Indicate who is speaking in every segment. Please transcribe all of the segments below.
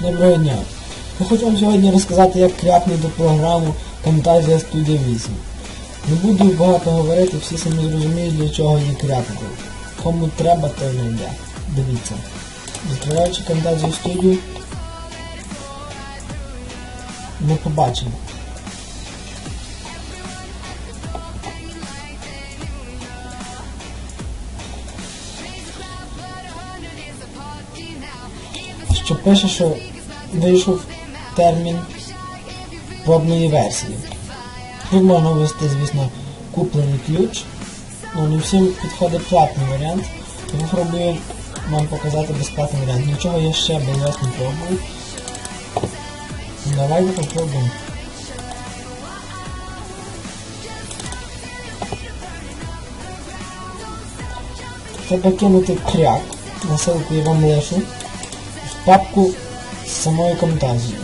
Speaker 1: Доброго дня. Я хочу вам сьогодні розказати, як крякнути програму Camtasia Studio 8. Не буду багато говорити, всі самі зрозуміють, для чого її крякнути. Кому треба, то не йде. Дивіться. Відкриваючи Camtasia Studio, ми побачимо. Що пише, що вийшов термін пробної версії. Тут можна ввести, звісно, куплений ключ. Ну, не всім підходить платний варіант. Тому пробую вам показати безплатний варіант. Нічого я ще без вас не пробую. Давайте попробуємо. Треба кинути кряк, насилку я вам лишу папку з самою комтазією.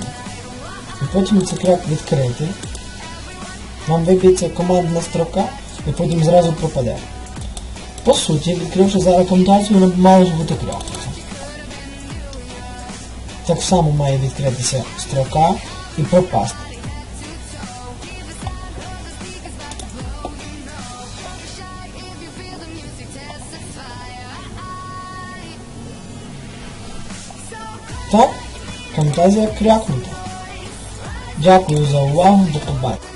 Speaker 1: І потім цей кряк відкрити. Вам виб'ється командна строка і потім зразу пропаде. По суті, відкривши зараз контазію, вона має бути крякнута. Так само має відкритися строка і пропасти. Так, фантазія крякнута. Дякую за увагу, до побачення.